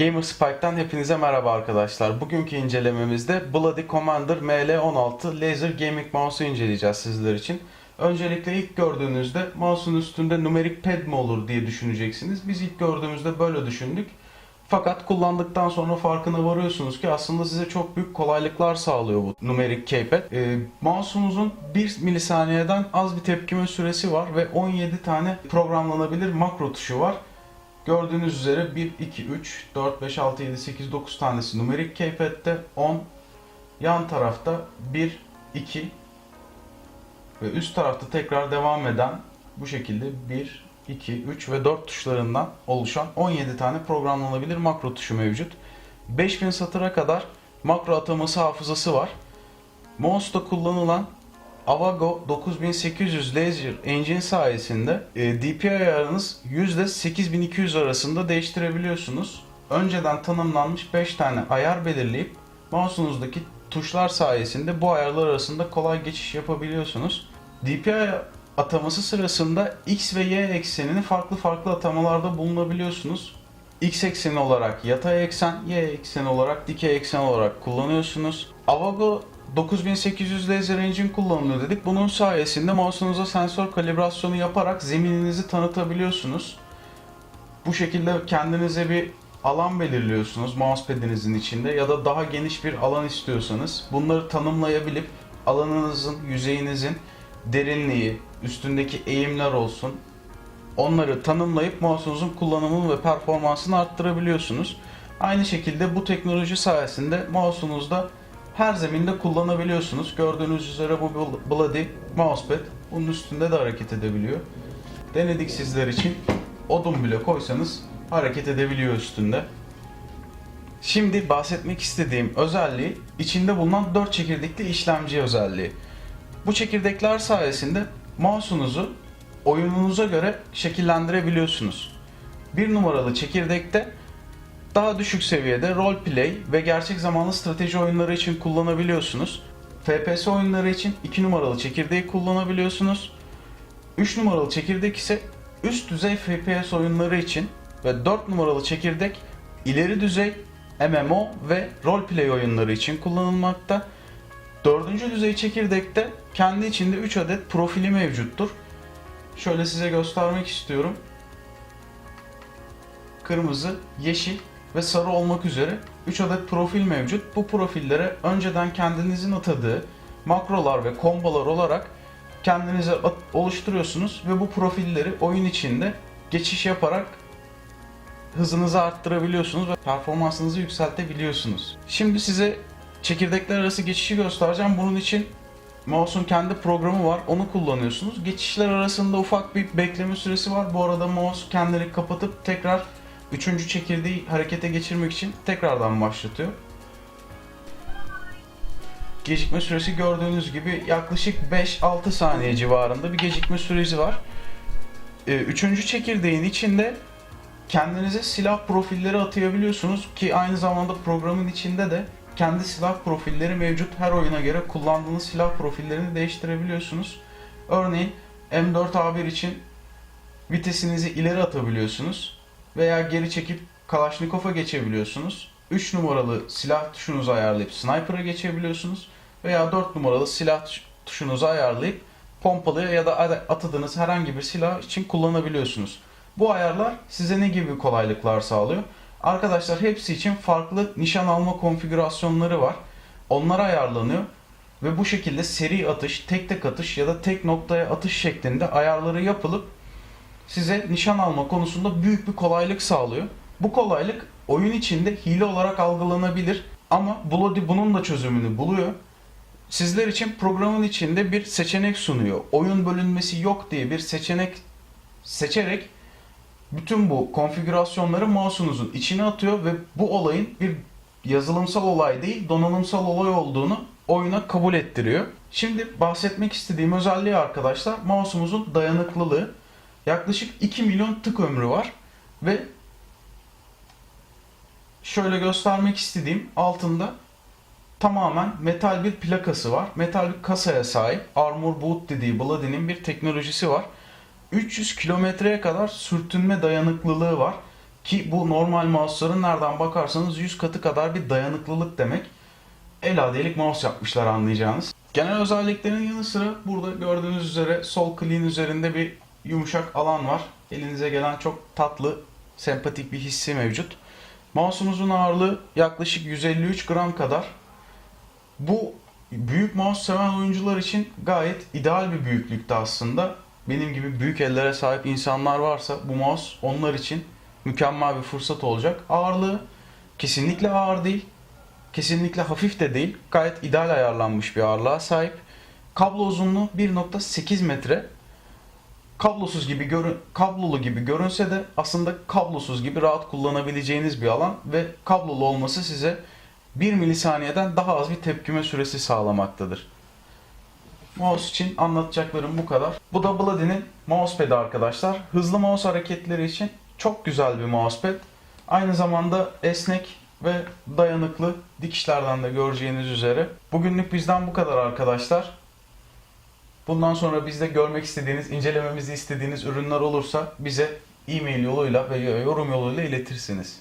Gamerspike'tan hepinize merhaba arkadaşlar. Bugünkü incelememizde Bloody Commander ML16 Laser Gaming Mouse'u inceleyeceğiz sizler için. Öncelikle ilk gördüğünüzde mouse'un üstünde numerik pad mi olur diye düşüneceksiniz. Biz ilk gördüğümüzde böyle düşündük. Fakat kullandıktan sonra farkına varıyorsunuz ki aslında size çok büyük kolaylıklar sağlıyor bu numerik keypad. Ee, mouse'umuzun 1 milisaniyeden az bir tepkime süresi var ve 17 tane programlanabilir makro tuşu var. Gördüğünüz üzere 1, 2, 3, 4, 5, 6, 7, 8, 9 tanesi numerik keypad'de 10. Yan tarafta 1, 2 ve üst tarafta tekrar devam eden bu şekilde 1, 2, 3 ve 4 tuşlarından oluşan 17 tane programlanabilir makro tuşu mevcut. 5000 satıra kadar makro ataması hafızası var. Mouse'da kullanılan Avago 9800 Laser Engine sayesinde e, DPI ayarınız %8200 arasında değiştirebiliyorsunuz. Önceden tanımlanmış 5 tane ayar belirleyip mouse'unuzdaki tuşlar sayesinde bu ayarlar arasında kolay geçiş yapabiliyorsunuz. DPI ataması sırasında X ve Y eksenini farklı farklı atamalarda bulunabiliyorsunuz. X ekseni olarak yatay eksen, Y ekseni olarak dikey eksen olarak kullanıyorsunuz. Avago 9800 laser engine kullanılıyor dedik. Bunun sayesinde mouse'unuza sensör kalibrasyonu yaparak zemininizi tanıtabiliyorsunuz. Bu şekilde kendinize bir alan belirliyorsunuz mousepad'inizin içinde ya da daha geniş bir alan istiyorsanız bunları tanımlayabilip alanınızın, yüzeyinizin derinliği, üstündeki eğimler olsun onları tanımlayıp mouse'unuzun kullanımını ve performansını arttırabiliyorsunuz. Aynı şekilde bu teknoloji sayesinde mouse'unuzda her zeminde kullanabiliyorsunuz. Gördüğünüz üzere bu Bloody Mousepad bunun üstünde de hareket edebiliyor. Denedik sizler için. Odun bile koysanız hareket edebiliyor üstünde. Şimdi bahsetmek istediğim özelliği içinde bulunan 4 çekirdekli işlemci özelliği. Bu çekirdekler sayesinde mouse'unuzu oyununuza göre şekillendirebiliyorsunuz. Bir numaralı çekirdekte daha düşük seviyede roleplay ve gerçek zamanlı strateji oyunları için kullanabiliyorsunuz. FPS oyunları için 2 numaralı çekirdeği kullanabiliyorsunuz. 3 numaralı çekirdek ise üst düzey FPS oyunları için ve 4 numaralı çekirdek ileri düzey MMO ve roleplay oyunları için kullanılmakta. Dördüncü düzey çekirdekte kendi içinde 3 adet profili mevcuttur. Şöyle size göstermek istiyorum. Kırmızı, yeşil ve sarı olmak üzere 3 adet profil mevcut. Bu profillere önceden kendinizin atadığı makrolar ve kombolar olarak kendinize oluşturuyorsunuz ve bu profilleri oyun içinde geçiş yaparak hızınızı arttırabiliyorsunuz ve performansınızı yükseltebiliyorsunuz. Şimdi size çekirdekler arası geçişi göstereceğim. Bunun için mouse'un kendi programı var. Onu kullanıyorsunuz. Geçişler arasında ufak bir bekleme süresi var. Bu arada mouse kendini kapatıp tekrar üçüncü çekirdeği harekete geçirmek için tekrardan başlatıyor. Gecikme süresi gördüğünüz gibi yaklaşık 5-6 saniye civarında bir gecikme süresi var. Ee, Üçüncü çekirdeğin içinde kendinize silah profilleri atayabiliyorsunuz ki aynı zamanda programın içinde de kendi silah profilleri mevcut. Her oyuna göre kullandığınız silah profillerini değiştirebiliyorsunuz. Örneğin M4A1 için vitesinizi ileri atabiliyorsunuz veya geri çekip Kalashnikov'a geçebiliyorsunuz. 3 numaralı silah tuşunuzu ayarlayıp sniper'a geçebiliyorsunuz veya 4 numaralı silah tuş- tuşunuzu ayarlayıp pompalıya ya da atadığınız herhangi bir silah için kullanabiliyorsunuz. Bu ayarlar size ne gibi kolaylıklar sağlıyor? Arkadaşlar hepsi için farklı nişan alma konfigürasyonları var. Onlar ayarlanıyor ve bu şekilde seri atış, tek tek atış ya da tek noktaya atış şeklinde ayarları yapılıp size nişan alma konusunda büyük bir kolaylık sağlıyor. Bu kolaylık oyun içinde hile olarak algılanabilir ama Bloody bunun da çözümünü buluyor. Sizler için programın içinde bir seçenek sunuyor. Oyun bölünmesi yok diye bir seçenek seçerek bütün bu konfigürasyonları mouse'unuzun içine atıyor ve bu olayın bir yazılımsal olay değil donanımsal olay olduğunu oyuna kabul ettiriyor. Şimdi bahsetmek istediğim özelliği arkadaşlar mouse'umuzun dayanıklılığı. Yaklaşık 2 milyon tık ömrü var ve şöyle göstermek istediğim altında tamamen metal bir plakası var. Metal bir kasaya sahip. Armor Boot dediği Bloody'nin bir teknolojisi var. 300 kilometreye kadar sürtünme dayanıklılığı var. Ki bu normal mouse'ların nereden bakarsanız 100 katı kadar bir dayanıklılık demek. El adelik mouse yapmışlar anlayacağınız. Genel özelliklerin yanı sıra burada gördüğünüz üzere sol kliğin üzerinde bir yumuşak alan var. Elinize gelen çok tatlı, sempatik bir hissi mevcut. Mouse'umuzun ağırlığı yaklaşık 153 gram kadar. Bu büyük mouse seven oyuncular için gayet ideal bir büyüklükte aslında. Benim gibi büyük ellere sahip insanlar varsa bu mouse onlar için mükemmel bir fırsat olacak. Ağırlığı kesinlikle ağır değil. Kesinlikle hafif de değil. Gayet ideal ayarlanmış bir ağırlığa sahip. Kablo uzunluğu 1.8 metre. Kablosuz gibi görün kablolu gibi görünse de aslında kablosuz gibi rahat kullanabileceğiniz bir alan ve kablolu olması size 1 milisaniyeden daha az bir tepkime süresi sağlamaktadır. Mouse için anlatacaklarım bu kadar. Bu da Bloody'nin mousepad'i arkadaşlar. Hızlı mouse hareketleri için çok güzel bir mousepad. Aynı zamanda esnek ve dayanıklı dikişlerden de göreceğiniz üzere. Bugünlük bizden bu kadar arkadaşlar. Bundan sonra bizde görmek istediğiniz, incelememizi istediğiniz ürünler olursa bize e-mail yoluyla ve yorum yoluyla iletirsiniz.